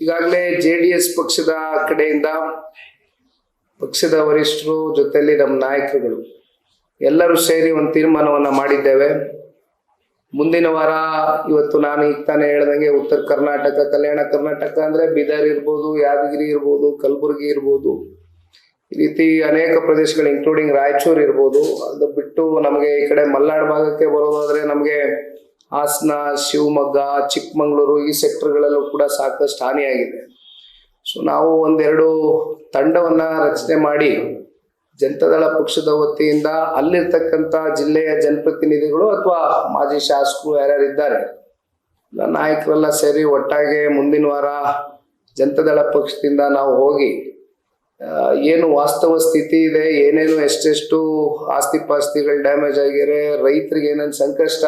ಈಗಾಗಲೇ J D S ಪಕ್ಷದ ಕಡೆಯಿಂದ ಪಕ್ಷದ ವರಿಷ್ಠರು ಜೊತೆಯಲ್ಲಿ ನಮ್ಮ ನಾಯಕರುಗಳು ಎಲ್ಲರೂ ಸೇರಿ ಒಂದು ತೀರ್ಮಾನವನ್ನು ಮಾಡಿದ್ದೇವೆ. ಮುಂದಿನ ವಾರ ಇವತ್ತು ನಾನು ಈಗ ತಾನೇ ಹೇಳ್ದಂಗೆ ಉತ್ತರ ಕರ್ನಾಟಕ, ಕಲ್ಯಾಣ ಕರ್ನಾಟಕ ಅಂದರೆ ಬೀದರ್ ಇರ್ಬೋದು, ಯಾದಗಿರಿ ಇರ್ಬೋದು, ಕಲಬುರಗಿ ಇರ್ಬೋದು. ಈ ರೀತಿ ಅನೇಕ ಪ್ರದೇಶಗಳು ಇನ್ಕ್ಲೂಡಿಂಗ್ ರಾಯಚೂರು ಇರ್ಬೋದು. ಅದು ಬಿಟ್ಟು ನಮಗೆ ಈ ಕಡೆ ಮಲ್ನಾಡು ಭಾಗಕ್ಕೆ ಬರೋದಾದರೆ ನಮಗೆ ಹಾಸನ, ಶಿವಮೊಗ್ಗ, ಚಿಕ್ಕಮಂಗ್ಳೂರು ಈ ಸೆಕ್ಟರ್ಗಳಲ್ಲೂ ಕೂಡ ಸಾಕಷ್ಟು ಹಾನಿಯಾಗಿದೆ. ಸೊ ನಾವು ಒಂದೆರಡು ತಂಡವನ್ನು ರಚನೆ ಮಾಡಿ ಜನತಾದಳ ಪಕ್ಷದ ವತಿಯಿಂದ ಅಲ್ಲಿರ್ತಕ್ಕಂಥ ಜಿಲ್ಲೆಯ ಜನಪ್ರತಿನಿಧಿಗಳು ಅಥವಾ ಮಾಜಿ ಶಾಸಕರು ಯಾರ್ಯಾರು ಇದ್ದಾರೆ ನಾಯಕರೆಲ್ಲ ಸೇರಿ ಒಟ್ಟಾಗಿ ಮುಂದಿನ ವಾರ ಜನತಾದಳ ಪಕ್ಷದಿಂದ ನಾವು ಹೋಗಿ ಏನು ವಾಸ್ತವ ಸ್ಥಿತಿ ಇದೆ, ಏನೇನು ಎಷ್ಟೆಷ್ಟು ಆಸ್ತಿ ಪಾಸ್ತಿಗಳು ಡ್ಯಾಮೇಜ್ ಆಗಿದೆ ರೈತರಿಗೆ ಏನೇನು ಸಂಕಷ್ಟ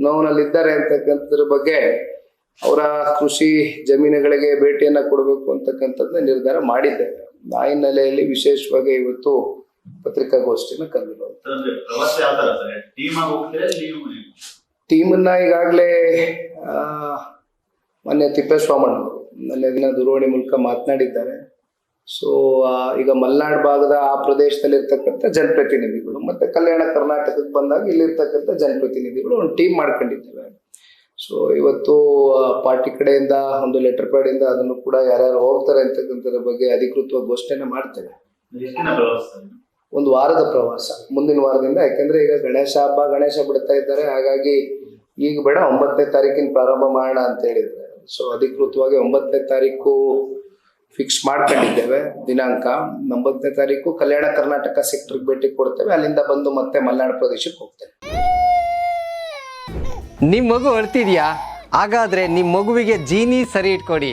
ನೋವಿನಲ್ಲಿದ್ದಾರೆ ಅಂತಕ್ಕಂಥದ್ರ ಬಗ್ಗೆ ಅವರ ಕೃಷಿ ಜಮೀನುಗಳಿಗೆ ಭೇಟಿಯನ್ನ ಕೊಡಬೇಕು ಅಂತಕ್ಕಂಥದ್ದು ನಿರ್ಧಾರ ಮಾಡಿದ್ದೆ. ಆ ಹಿನ್ನೆಲೆಯಲ್ಲಿ ವಿಶೇಷವಾಗಿ ಇವತ್ತು ಪತ್ರಿಕಾಗೋಷ್ಠಿನ ಕರೆದಿರೋದು. ಟೀಮನ್ನ ಈಗಾಗಲೇ ಮೊನ್ನೆ ತಿಪ್ಪೇಸ್ವಾಮಣ್ಣವರು ನನ್ನ ದಿನ ದೂರವಾಣಿ ಮೂಲಕ ಮಾತನಾಡಿದ್ದಾರೆ. ಸೊ ಈಗ ಮಲ್ನಾಡ್ ಭಾಗದ ಆ ಪ್ರದೇಶದಲ್ಲಿ ಇರ್ತಕ್ಕಂಥ ಜನಪ್ರತಿನಿಧಿಗಳು ಮತ್ತೆ ಕಲ್ಯಾಣ ಕರ್ನಾಟಕಕ್ಕೆ ಬಂದಾಗ ಇಲ್ಲಿರ್ತಕ್ಕಂಥ ಜನಪ್ರತಿನಿಧಿಗಳು ಒಂದು ಟೀಮ್ ಮಾಡ್ಕೊಂಡಿದ್ದೇವೆ. ಸೊ ಇವತ್ತು ಪಾರ್ಟಿ ಕಡೆಯಿಂದ ಒಂದು ಲೆಟರ್ ಪ್ಯಾಡಿಂದ ಅದನ್ನು ಕೂಡ ಯಾರ್ಯಾರು ಹೋಗ್ತಾರೆ ಅಂತಕ್ಕಂಥದ್ರ ಬಗ್ಗೆ ಅಧಿಕೃತ ಘೋಷಣೆ ಮಾಡ್ತೇವೆ? ಒಂದು ವಾರದ ಪ್ರವಾಸ ಮುಂದಿನ ವಾರದಿಂದ ಯಾಕೆಂದ್ರೆ ಈಗ ಗಣೇಶ ಹಬ್ಬ ಗಣೇಶ ಬಿಡ್ತಾ ಇದ್ದಾರೆ ಹಾಗಾಗಿ ಈಗ ಬೇಡ ಒಂಬತ್ತನೇ ತಾರೀಕಿನ ಪ್ರಾರಂಭ ಮಾಡೋಣ ಅಂತ ಹೇಳಿದ್ರೆ ಸೊ ಅಧಿಕೃತವಾಗಿ ಒಂಬತ್ತನೇ ತಾರೀಕು ಫಿಕ್ಸ್ ಮಾಡ್ಕೊಂಡಿದ್ದೇವೆ. ದಿನಾಂಕ ಒಂಬತ್ತನೇ ತಾರೀಕು ಕಲ್ಯಾಣ ಕರ್ನಾಟಕ ಸೆಕ್ಟರ್ಗೆ ಭೇಟಿ ಕೊಡ್ತೇವೆ. ಅಲ್ಲಿಂದ ಬಂದು ಮತ್ತೆ ಮಲೆನಾಡು ಪ್ರದೇಶಕ್ಕೆ ಹೋಗ್ತೇವೆ ನಿಮ್ಮ ಮಗು ಅಳ್ತಿದ್ಯಾ? ಹಾಗಾದ್ರೆ ನಿಮ್ಮ ಮಗುವಿಗೆ ಜೀನಿ ಸರಿ ಇಟ್ಕೊಡಿ.